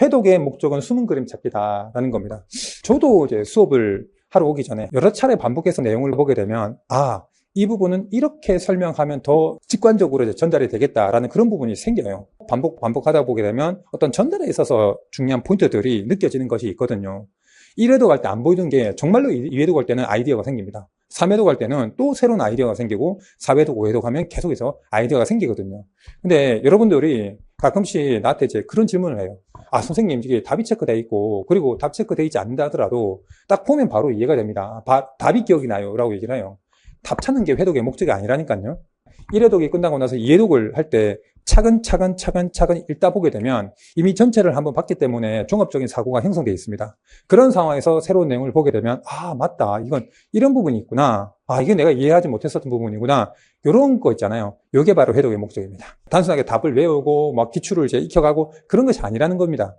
회독의 목적은 숨은 그림 찾기다라는 겁니다. 저도 이제 수업을 하러 오기 전에 여러 차례 반복해서 내용을 보게 되면 아, 이 부분은 이렇게 설명하면 더 직관적으로 이제 전달이 되겠다라는 그런 부분이 생겨요. 반복, 반복하다 보게 되면 어떤 전달에 있어서 중요한 포인트들이 느껴지는 것이 있거든요. 1회도 갈 때 안 보이던 게 정말로 2회도 갈 때는 아이디어가 생깁니다. 3회도 갈 때는 또 새로운 아이디어가 생기고 4회도 5회도 가면 계속해서 아이디어가 생기거든요. 근데 여러분들이 가끔씩 나한테 이제 그런 질문을 해요. 아, 선생님, 이게 답이 체크돼 있고, 그리고 답 체크돼 있지 않는다 하더라도 딱 보면 바로 이해가 됩니다. 바- 답이 기억이 나요. 라고 얘기를 해요. 답 찾는 게 회독의 목적이 아니라니까요. 1회독이 끝나고 나서 2회독을 할 때 차근차근 차근차근 읽다 보게 되면 이미 전체를 한번 봤기 때문에 종합적인 사고가 형성되어 있습니다. 그런 상황에서 새로운 내용을 보게 되면 아 맞다. 이건 이런 부분이 있구나. 아 이게 내가 이해하지 못했었던 부분이구나. 이런 거 있잖아요. 이게 바로 회독의 목적입니다. 단순하게 답을 외우고 막 기출을 이제 익혀가고 그런 것이 아니라는 겁니다